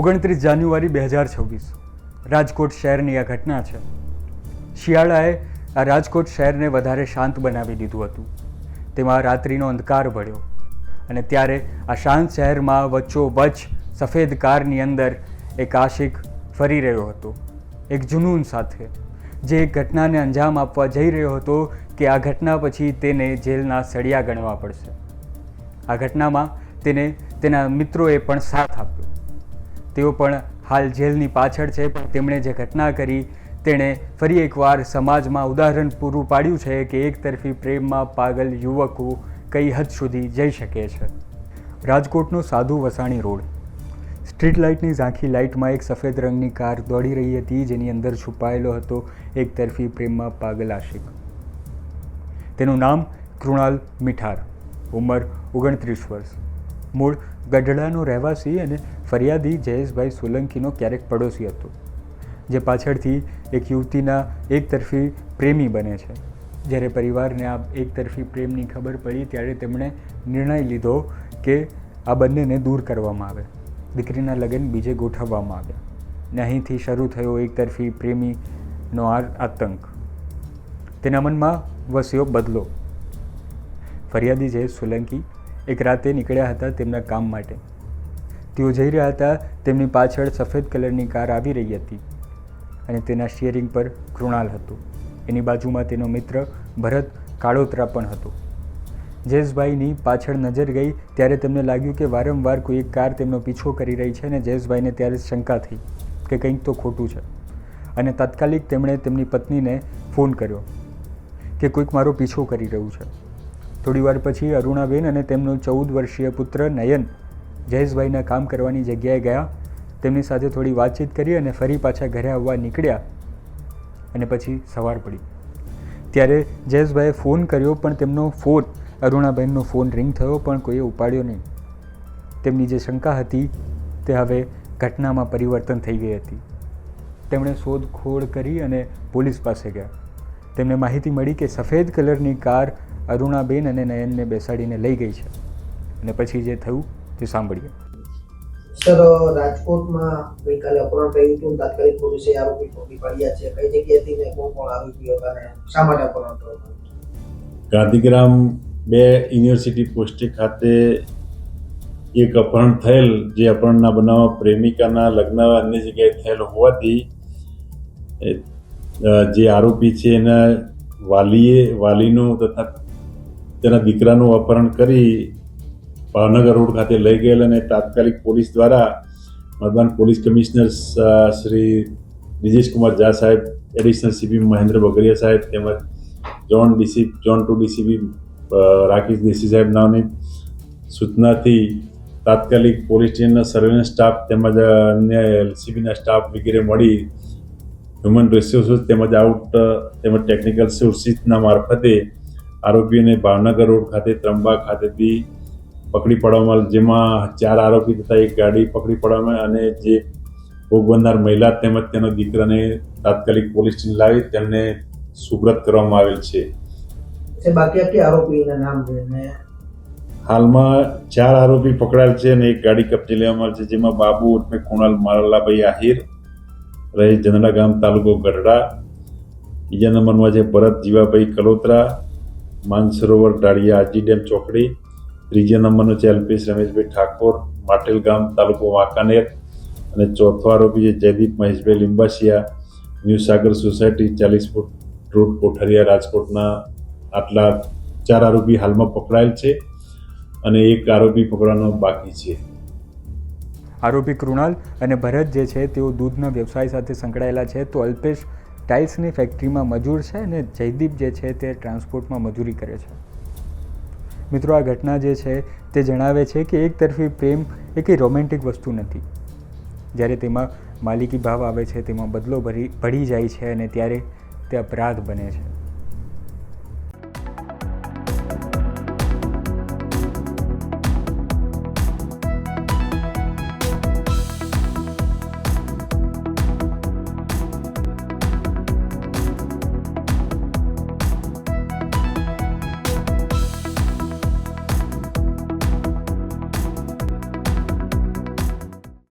ઓગણત્રીસ જાન્યુઆરી બે હજાર છવ્વીસ. રાજકોટ શહેરની આ ઘટના છે. શિયાળાએ આ રાજકોટ શહેરને વધારે શાંત બનાવી દીધું હતું. તેમાં રાત્રિનો અંધકાર ભળ્યો અને ત્યારે આ શાંત શહેરમાં વચ્ચોવચ્ચ સફેદ કારની અંદર એક આશિક ફરી રહ્યો હતો. એક જુનૂન સાથે, જે ઘટનાને અંજામ આપવા જઈ રહ્યો હતો કે આ ઘટના પછી તેને જેલના સળિયા ગણવા પડશે. આ ઘટનામાં તેને તેના મિત્રોએ પણ સાથ આપ્યો. તેઓ પણ હાલ જેલની પાછળ છે, પણ તેમણે જે ઘટના કરી તેણે ફરી એકવાર સમાજમાં ઉદાહરણ પૂરું પાડ્યું છે કે એક તરફી પ્રેમમાં પાગલ યુવકો કઈ હદ સુધી જઈ શકે છે. રાજકોટનો સાધુ વસાણી રોડ. સ્ટ્રીટ લાઇટની ઝાંખી લાઇટમાં એક સફેદ રંગની કાર દોડી રહી હતી, જેની અંદર છુપાયેલો હતો એક તરફી પ્રેમમાં પાગલ આશિક. તેનું નામ કૃણાલ મીઠાર. ઉંમર ઓગણત્રીસ વર્ષ. મૂળ ગઢડાનો રહેવાસી અને ફરિયાદી જયેશભાઈ સોલંકીનો ક્યારેક પડોશી હતો, જે પાછળથી એક યુવતીના એકતરફી પ્રેમી બને છે. જ્યારે પરિવારને આ એકતરફી પ્રેમની ખબર પડી, ત્યારે તેમણે નિર્ણય લીધો કે આ બંનેને દૂર કરવામાં આવે, દીકરીના લગ્ન બીજે ગોઠવવામાં આવ્યા ને અહીંથી શરૂ થયો એકતરફી પ્રેમીનો આ આતંક. તેના મનમાં વસ્યો બદલો. ફરિયાદી જયેશ સોલંકી એક રાતે નીકળ્યા હતા તેમના કામ માટે. તેઓ જઈ રહ્યા હતા, તેમની પાછળ સફેદ કલરની કાર આવી રહી હતી અને તેના શિયરિંગ પર કૃણાલ હતો. એની બાજુમાં તેનો મિત્ર ભરત કાળોતરા પણ હતો. જયેશભાઈની પાછળ નજર ગઈ ત્યારે તેમને લાગ્યું કે વારંવાર કોઈ એક કાર તેમનો પીછો કરી રહી છે અને જયેશભાઈને ત્યારે શંકા થઈ કે કંઈક તો ખોટું છે. અને તાત્કાલિક તેમણે તેમની પત્નીને ફોન કર્યો કે કોઈક મારો પીછો કરી રહ્યું છે. થોડી વાર પછી અરુણાબેન અને તેમનો ચૌદ વર્ષીય પુત્ર નયન જયેશભાઈના કામ કરવાની જગ્યાએ ગયા. તેમની સાથે થોડી વાતચીત કરી અને ફરી પાછા ઘરે આવવા નીકળ્યા અને પછી સવાર પડી. ત્યારે જયેશભાઈએ ફોન કર્યો, પણ તેમનો ફોન, અરુણાબેનનો ફોન રિંગ થયો, પણ કોઈએ ઉપાડ્યો નહીં. તેમની જે શંકા હતી તે હવે ઘટનામાં પરિવર્તન થઈ ગઈ હતી. તેમણે શોધખોળ કરી અને પોલીસ પાસે ગયા. તેમને માહિતી મળી કે સફેદ કલરની કાર અરુણાબેન અને નયનને બેસાડીને લઈ ગઈ છે. અને પછી જે થયું તે સાંભળીએ. સર રાજકોટમાં ગઈકાલે અપહરણ થયું હતું. તાત્કાલિક પોલીસે આરોપી પકડી પાડ્યા છે. કઈ જગ્યાએથી ને કોણ કોણ આરોપી હતા અને શા માટે અપહરણ થયું ગાંધીગ્રામ બે યુનિવર્સિટી પોસ્ટી ખાતે એક અપહરણ થયેલ જે અપહરણના બનાવ પ્રેમિકાના લગ્ન અન્ય જગ્યાએ થયેલ હોવાથી જે આરોપી છે એના વાલીએ વાલીનું તથા તેના દીકરાનું અપહરણ કરી ભાવનગર રોડ ખાતે લઈ ગયેલ અને તાત્કાલિક પોલીસ દ્વારા મતદાન પોલીસ કમિશનર શ્રી કુમાર ઝા સાહેબ, એડિશનલ સીપી મહેન્દ્ર બગરિયા સાહેબ તેમજ zone DC, zone two DCP Rakesh Desai સાહેબ નામની સૂચનાથી તાત્કાલિક પોલીસ સ્ટેશનના સર્વેલન્સ સ્ટાફ તેમજ અન્ય એલસીબીના સ્ટાફ વગેરે મળી હ્યુમન રિસોર્સિસ તેમજ આઉટ તેમજ ટેકનિકલ સોર્સિસના મારફતે આરોપીઓને ભાવનગર રોડ ખાતે ત્રંબા ખાતેથી પકડી પાડવામાં જેમાં ચાર આરોપી તથા એક ગાડી પકડી પાડવામાં અને જે ભોગ બનનાર મહિલા તેમજ તેનો દીકરાને તાત્કાલિક પોલીસ સ્ટેશન લાવી તેમને સુબ્રત કરવામાં આવેલ છે. છે બાકી આખી આરોપીના નામ હાલમાં ચાર આરોપી પકડાયેલ છે અને એક ગાડી કબજે લેવામાં આવેલ છે જેમાં બાબુ ઉર્ફે કુણાલ મારલાભાઈ આહિર રહે જનડા ગામ તાલુકો ગઢડા. બીજા નંબરમાં છે ભરત જીવાભાઈ કલોત્રા માનસરોવર ડાળિયા આજી ડેમ ચોકડી, ત્રીજા નંબરનો છે અલ્પેશ રમેશભાઈ ઠાકોર, માટેલ ગામ, તાલુકો વાંકાનેર, અને ચોથો આરોપી છે જયદીપ મહેશભાઈ લિંબાસિયા, ન્યૂ સાગર સોસાયટી, ચાલીસ ફૂટ રોડ કોઠારિયા રાજકોટના આટલા ચાર આરોપી હાલમાં પકડાયેલ છે અને એક આરોપી પકડવાનો બાકી છે. આરોપી કૃણાલ અને ભરત જે છે, તેઓ દૂધના વ્યવસાય સાથે સંકળાયેલા છે. તો અલ્પેશ ટાઇલ્સની ફેક્ટરીમાં મજૂર છે અને જયદીપ જે છે તે ટ્રાન્સપોર્ટમાં મજૂરી કરે છે. મિત્રો, આ ઘટના જે છે તે જણાવે છે કે એક તરફી પ્રેમ એ કંઈ રોમેન્ટિક વસ્તુ નથી. જ્યારે તેમાં માલિકી ભાવ આવે છે, તેમાં બદલો ભરી ભળી જાય છે અને ત્યારે તે અપરાધ બને છે.